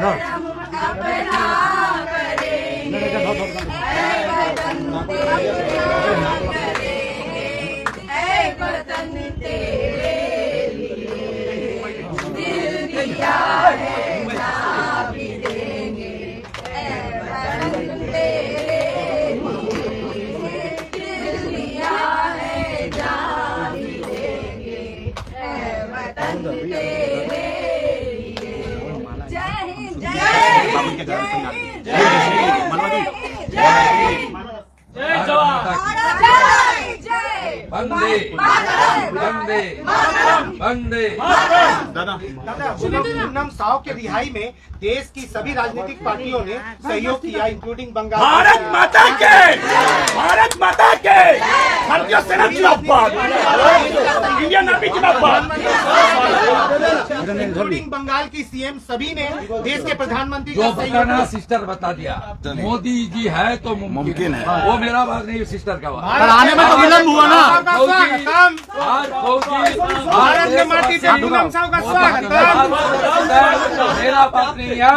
não वंदे वंदे वंदे दादा पूनम साव के रिहाई में देश की सभी राजनीतिक पार्टियों ने सहयोग किया इंक्लूडिंग बंगाल भारत माता के। भारत माता के। भारतीय सेना जिंदाबाद इंडियन आर्मी जिंदाबाद इंक्लूडिंग बंगाल की सीएम सभी ने देश के प्रधानमंत्री जो बताना सिस्टर बता दिया। मोदी जी है तो मुमकिन है। वो मेरा बात नहीं सिस्टर का बात। आने में तो विलंब हुआ ना। भारत के माटी साव का स्वागत मेरा बात नहीं है।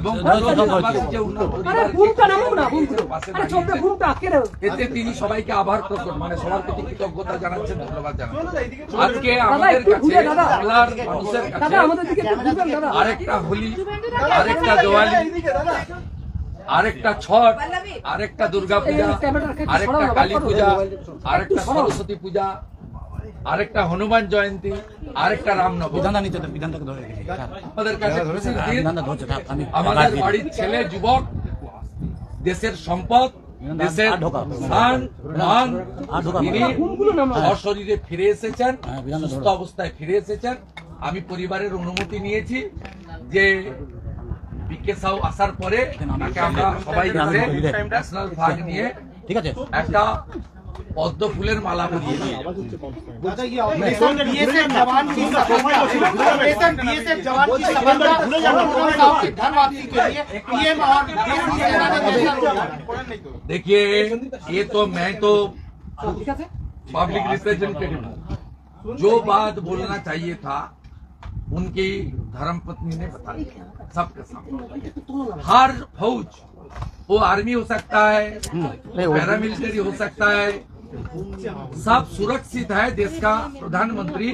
এবং ভারতবাসী যে উনার পরিবারকে পাশে দাঁড়িয়েছেন, এতে তিনি সবাইকে আবার প্রকট মানে সবার প্রতি কৃতজ্ঞতা জানাচ্ছেন ধন্যবাদ জানাচ্ছেন। আজকে আমাদের কাছে বাংলার মানুষের কাছে আরেকটা হোলি আরেকটা দিওয়ালি আরেকটা ছট আরেকটা দুর্গা পূজা আরেকটা কালী পূজা আরেকটা সরস্বতী পূজা। আরেকটা হনুমান জয়ন্তী আরেকটা রামনবমী। আমাদের কাছে খুশির দিন। আমাদের বাড়ির ছেলে যুবক দেশের সম্পদ দেশের স্থান মান তিনি সশরীরে ফিরে এসেছেন সুস্থ অবস্থায় ফিরে এসেছেন। আমি পরিবারের অনুমতি নিয়েছি যে বিকে সাউ আসার পরে আমরা সবাই ন্যাশনাল ফ্লাগ নিয়ে ঠিক আছে। একটা পদ্ম ফুলের মালা পরিয়ে দিয়ে যাবো। दादा ये ऑपरेशन बीएसएफ जवान की सफलता ऑपरेशन बीएसएफ जवान की सफलता पूनम साव की धन वापसी के लिए पीएम और देश की सेना ने घोषणा की। देखिए ये तो मैं तो पब्लिक रिप्रेजेंटेटिव हूँ जो बात बोलना चाहिए था उनकी धर्म पत्नी ने बता दिया सबके सामने हर फौज वो आर्मी हो सकता है पैरामिलिट्री हो सकता है। सब सुरक्षित है देश का प्रधानमंत्री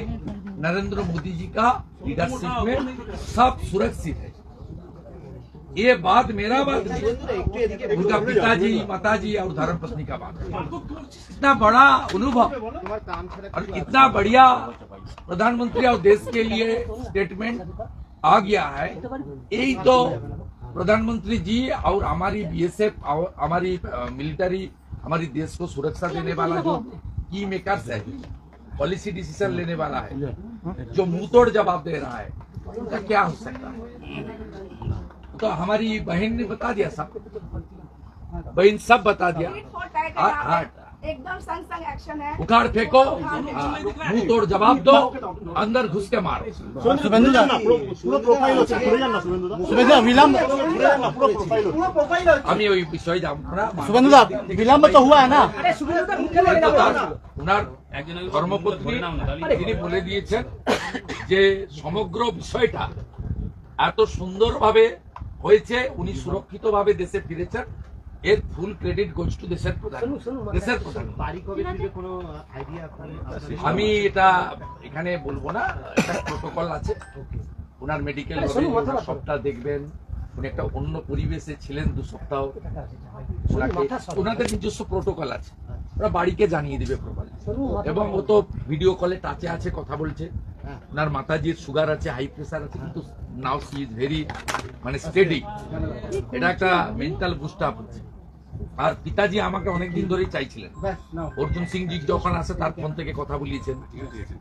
नरेंद्र मोदी जी का लीडरशिप में। सब सुरक्षित है। ये बात मेरा बात नहीं उनका पिताजी माताजी और धर्म पत्नी का बात है। इतना बड़ा अनुभव और इतना बढ़िया प्रधानमंत्री और देश के लिए स्टेटमेंट आ गया है। यही तो प्रधानमंत्री जी और हमारी बीएसएफ और हमारी मिलिट्री हमारी देश को सुरक्षा देने वाला जो की मेकर्स है पॉलिसी डिसीज़न लेने वाला है जो मुँह तोड़ जवाब दे रहा है उनका क्या हो सकता है? तो हमारी बहन ने बता दिया सब बहन सब बता दिया। हाँ, हाँ, एकदम संग संग एक्शन है उखाड़ फेंको हाँ, मुंह तोड़ जवाब दो अंदर घुस के मारो শুভেন্দু দা শুভেন্দু দা বিলম্ব আমি ওই বিষয়ে যাব না শুভেন্দু দা বিলম্ব তো হুয়া না কিন্তু তার ওনার ধর্মপত্নী তিনি বলে দিয়েছেন যে সমগ্র বিষয়টা এত সুন্দরভাবে হয়েছে উনি সুরক্ষিতভাবে দেশে ফিরেছেন এর ফুল ক্রেডিট গোজ টু দেশের প্রধান। দেশের প্রধান। আমি এটা এখানে বলব না একটা প্রোটোকল আছে। ওনার মেডিকেল সবটা দেখবেন। উনি একটা অন্য পরিবেশে ছিলেন দু সপ্তাহ। ওনাদের নিজস্ব প্রোটোকল আছে। ওরা বাড়িকে জানিয়ে দিবে প্রপারলি এবং ও তো ভিডিও কলে টাচে আছে কথা বলছে। ওনার মাতাজির সুগার আছে হাই প্রেসার আছে কিন্তু নাও সি ইজ ভেরি মানে স্টেডি এটা একটা মেন্টাল বুস্ট আপ হচ্ছে। আর পিতাজি আমাকে অনেকদিন ধরেই চাইছিলেন। অর্জুন সিং জি যখন আসে তার ফোন থেকে কথা বলিয়েছেন।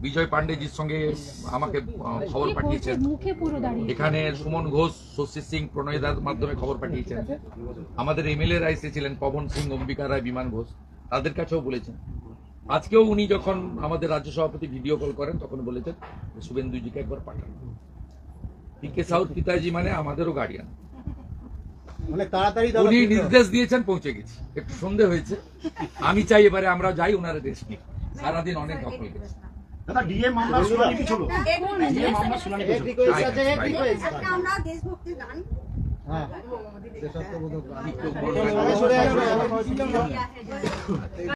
বিজয় পান্ডেজির সঙ্গে আমাকে খবর পাঠিয়েছেন। এখানে সুমন ঘোষ শশী সিং প্রণয় দার মাধ্যমে খবর পাঠিয়েছেন। আমাদের এমএলএ রা এসেছিলেন পবন সিং অম্বিকা রায় বিমান ঘোষ। তাদের কাছেও বলেছেন। আজকেও উনি যখন আমাদের রাজ্য সভাপতি ভিডিও কল করেন তখন বলেছেন শুভেন্দুজিকে একবার পাঠান। পিকে সাউথ পিতাজি মানে আমাদেরও গার্ডিয়ান মানে তাড়াতাড়ি উনি নির্দেশ দিয়েছেন পৌঁছে গেছি। একটু সন্ধে হয়েছে। আমি চাই এবারে আমরা যাই ওনারা রেস্ট নিই সারাদিন অনেক দখল গেছে আমরা দেশভক্তি গান। হ্যাঁ।